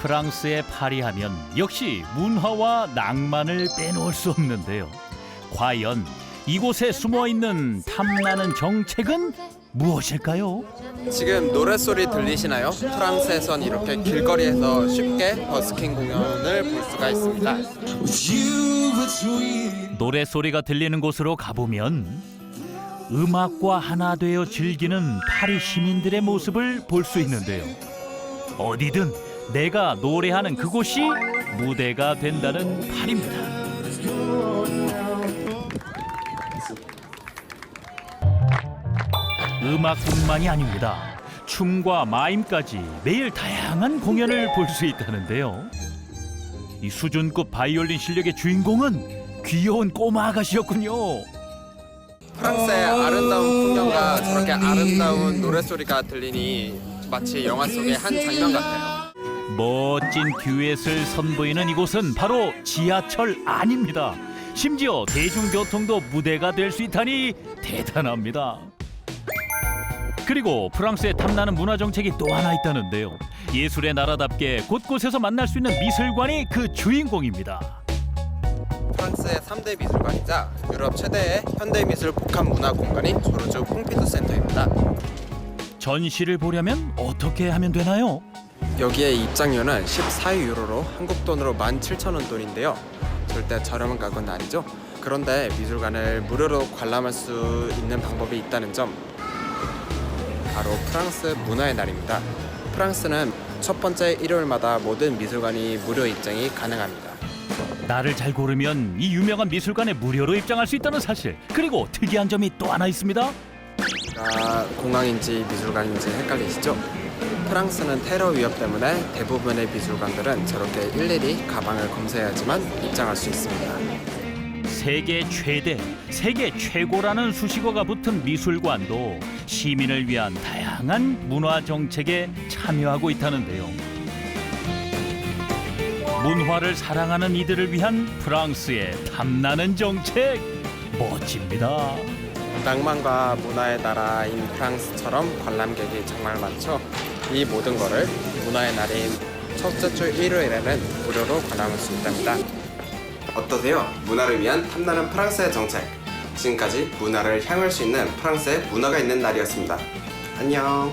프랑스의 파리 하면 역시 문화와 낭만을 빼놓을 수 없는데요. 과연 이곳에 숨어 있는 탐나는 정책은 무엇일까요? 지금 노랫소리 들리시나요? 프랑스에선 이렇게 길거리에서 쉽게 버스킹 공연을 볼 수가 있습니다. 노래 소리가 들리는 곳으로 가보면 음악과 하나 되어 즐기는 파리 시민들의 모습을 볼 수 있는데요. 어디든 내가 노래하는 그곳이 무대가 된다는 파리입니다. 음악뿐만이 아닙니다. 춤과 마임까지 매일 다양한 공연을 볼 수 있다는데요. 이 수준급 바이올린 실력의 주인공은 귀여운 꼬마 아가씨였군요. 프랑스의 아름다운 풍경과 저렇게 아름다운 노랫소리가 들리니 마치 영화 속의 한 장면 같아요. 멋진 듀엣을 선보이는 이곳은 바로 지하철 안입니다. 심지어 대중교통도 무대가 될 수 있다니 대단합니다. 그리고 프랑스의 탐나는 문화 정책이 또 하나 있다는데요. 예술의 나라답게 곳곳에서 만날 수 있는 미술관이 그 주인공입니다. 프랑스의 3대 미술관이자 유럽 최대의 현대미술 복합 문화 공간인 조르주 퐁피두 센터입니다. 전시를 보려면 어떻게 하면 되나요? 여기에 입장료는 14유로로 한국 돈으로 17,000원 돈인데요. 절대 저렴한 가격은 아니죠. 그런데 미술관을 무료로 관람할 수 있는 방법이 있다는 점 바로 프랑스 문화의 날입니다. 프랑스는 첫 번째 일요일마다 모든 미술관이 무료 입장이 가능합니다. 나를 잘 고르면 이 유명한 미술관에 무료로 입장할 수 있다는 사실. 그리고 특이한 점이 또 하나 있습니다. 아, 공항인지 미술관인지 헷갈리시죠? 프랑스는 테러 위협 때문에 대부분의 미술관들은 저렇게 일일이 가방을 검사해야지만 입장할 수 있습니다. 세계 최대, 세계 최고라는 수식어가 붙은 미술관도 시민을 위한 다양한 문화 정책에 참여하고 있다는데요. 문화를 사랑하는 이들을 위한 프랑스의 탐나는 정책 멋집니다. 낭만과 문화의 나라인 프랑스처럼 관람객이 정말 많죠. 이 모든 거를 문화의 날인 첫째 주 일요일에는 무료로 관람할 수 있답니다. 어떠세요? 문화를 위한 탐나는 프랑스의 정책. 지금까지 문화를 향할 수 있는 프랑스의 문화가 있는 날이었습니다. 안녕.